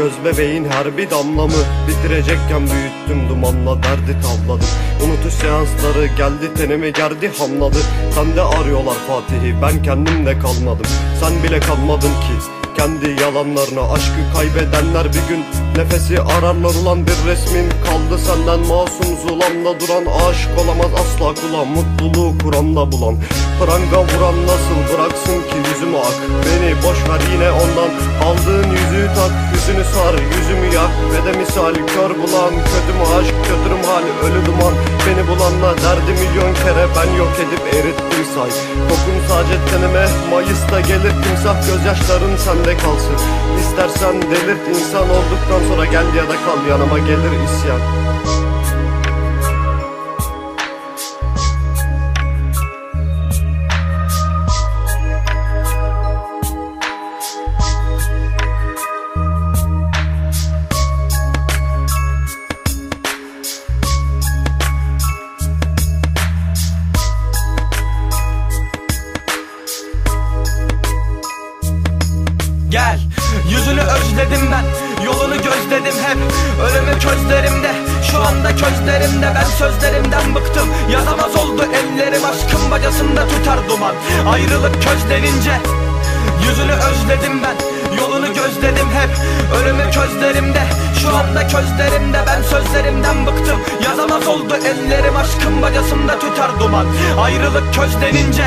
göz bebeğin her bir damlamı. Bitirecekken büyüttüm dumanla derdi tavladım Unutuş seansları geldi tenimi gerdi hamladı. Sen de arıyorlar Fatih'i ben kendimde kalmadım. Sen bile kalmadın ki kendi yalanlarına aşkı kaybedenler bir gün. Nefesi ararlar ulan bir resmin kaldı senden. Masum zulamda duran Aşık olamaz asla kula mutluluğu Kur'an'da bulan. Pranga vuran nasıl bıraksın ki yüzümü ak? Beni boş ver yine ondan. Aldığın ve de misal kör bulan Kötü mü aşk kötürüm hali ölü duman Beni bulanla derdi milyon kere ben yok edip erittim say. Kokun sadece tenime Mayıs'ta gelir timsah gözyaşların sende kalsın. İstersen delirt insan olduktan sonra gel ya da kal yanıma gelir isyan Yüzünü özledim ben Yolunu gözledim hep. Ölümü közlerimde Şu anda közlerimde. Ben sözlerimden bıktım Yazamaz oldu. Ellerim Aşkın bacasında tutar duman. Ayrılık közlenince Yüzünü özledim ben Yolunu gözledim hep. Ölümü közlerimde Şu anda közlerimde. Ben sözlerimden bıktım Yazamaz oldu. Ellerim Aşkın bacasında tutar duman. Ayrılık közlenince